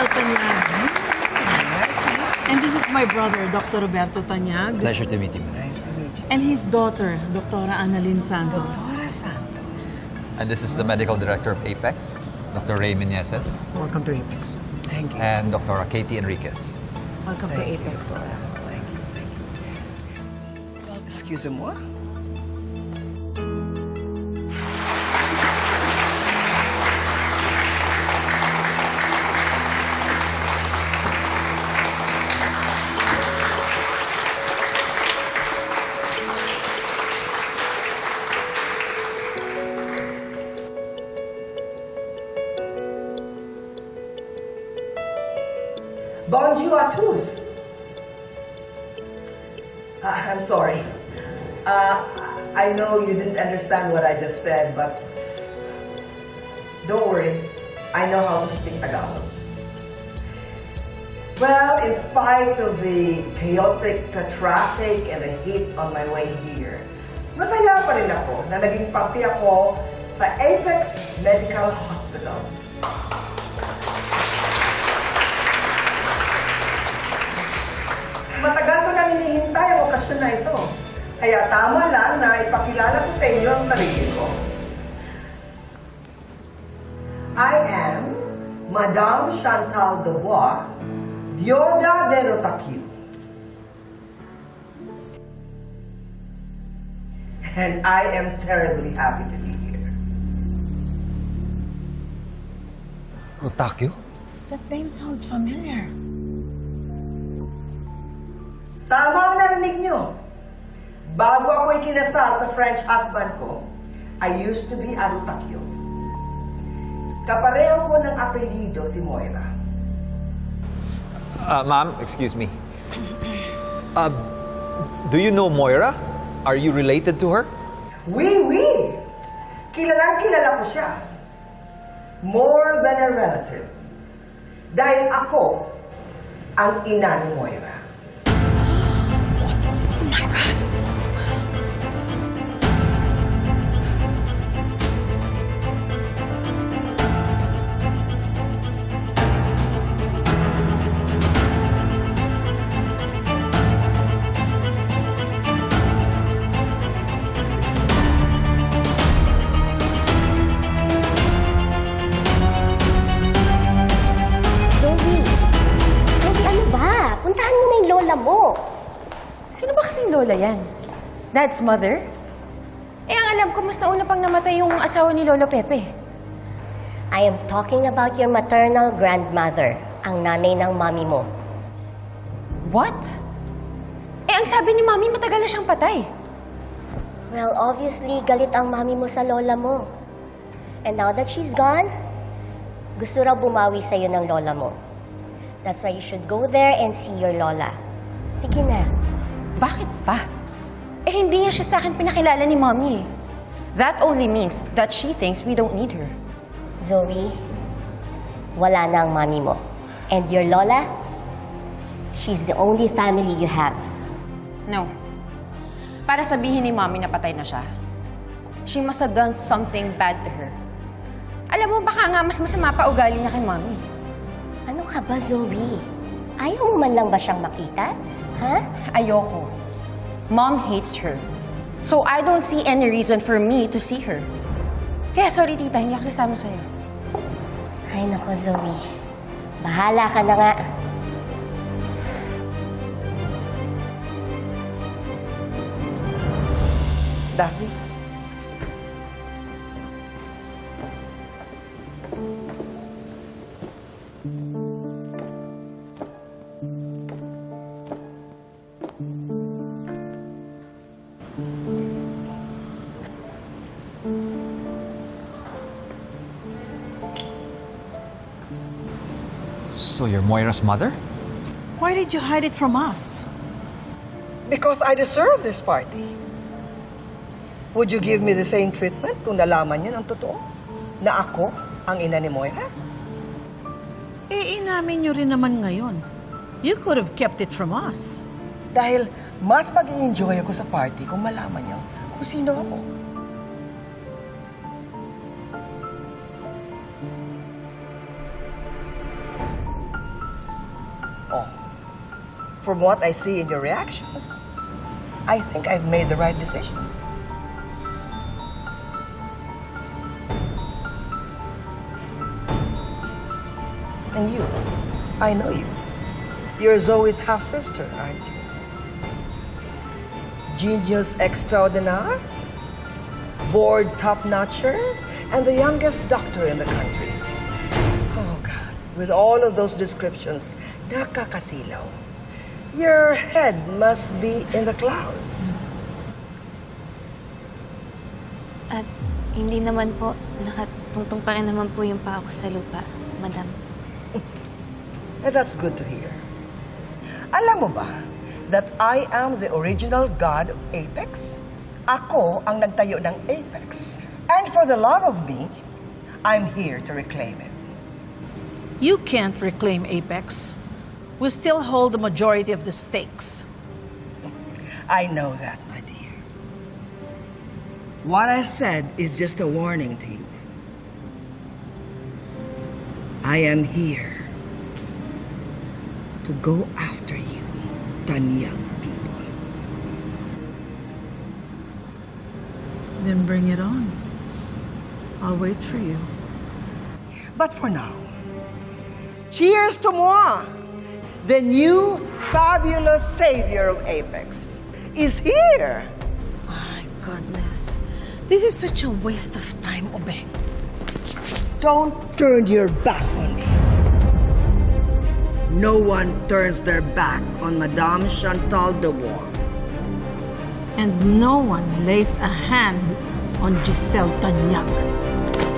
Michelle Tanyag. And this is my brother, Dr. Roberto Tanyag. Pleasure to meet you. Nice to meet you. And his daughter, Dr. Annalyn Santos. Dora Santos. And this is the medical director of Apex, Dr. Ray Meneses, Welcome to Apex. Thank you. and Dr. Katie Enriquez. Welcome Thank to you, Apex. Dora. Thank you, thank you. Excusez-moi. Bonjour à tous. Ah, I'm sorry. Uh, I know you didn't understand what I just said, but don't worry. I know how to speak Tagalog. Well, in spite of the chaotic uh, traffic and the heat on my way here, masaya pa rin ako na naging parte ako sa Apex Medical Hospital. Matagal ko nang hinihintay ang okasyon na ito. Kaya tama lang na ipakilala ko sa inyo ang sarili ko. I am Madame Chantal Dubois, Dioda de Rotacu. And I am terribly happy to be here. Otakyo? That name sounds familiar. Tama ang narinig nyo. Bago ako ikinasal sa French husband ko, I used to be a Rutakyo. Kapareho ko ng apelido si Moira. Uh, ma'am, excuse me. Uh, do you know Moira? Are you related to her? Oui, oui! Kilalang kilala ko siya. More than a relative. Dahil ako ang ina ni Moira. Lola mo. Sino ba kasing lola yan? Dad's mother? Eh, ang alam ko, mas nauna pang namatay yung asawa ni Lolo Pepe. I am talking about your maternal grandmother, ang nanay ng mami mo. What? Eh, ang sabi ni Mami, matagal na siyang patay. Well, obviously, galit ang mami mo sa lola mo. And now that she's gone, gusto raw bumawi sa'yo ng lola mo. That's why you should go there and see your lola. Sige na. Bakit pa? Eh, hindi nga siya sa akin pinakilala ni Mommy. eh. That only means that she thinks we don't need her. Zoe, wala na ang mami mo. And your lola, she's the only family you have. No. Para sabihin ni Mommy na patay na siya, she must have done something bad to her. Alam mo, baka nga mas masama pa ugali niya kay Mommy. Ano ka ba, Zoe? Ayaw mo man lang ba siyang makita? Ha? Ayoko. Mom hates her. So I don't see any reason for me to see her. Kaya sorry, tita, hindi ako sasama sa'yo. Ay, nako, Zoe. Bahala ka na nga. Daphne? So you're Moira's mother? Why did you hide it from us? Because I deserve this party. Would you give me the same treatment kung nalaman niyo ng totoo? Na ako ang ina ni Moira? Eh, inamin nyo rin naman ngayon. You could have kept it from us. Dahil mas mag enjoy ako sa party kung malaman niyo kung sino ako. from what I see in your reactions, I think I've made the right decision. And you, I know you. You're Zoe's half sister, aren't you? Genius extraordinaire, board top notcher, and the youngest doctor in the country. Oh, God. With all of those descriptions, nakakasilaw. Your head must be in the clouds. At hindi naman po, nakatungtong pa rin naman po yung paa ko sa lupa, madam. And that's good to hear. Alam mo ba that I am the original god of Apex? Ako ang nagtayo ng Apex. And for the love of me, I'm here to reclaim it. You can't reclaim Apex. We still hold the majority of the stakes. I know that, my dear. What I said is just a warning to you. I am here to go after you, People. Then bring it on. I'll wait for you. But for now, cheers to moi! The new fabulous savior of Apex is here. My goodness. This is such a waste of time, Obeng. Don't turn your back on me. No one turns their back on Madame Chantal War. And no one lays a hand on Giselle Tanyag.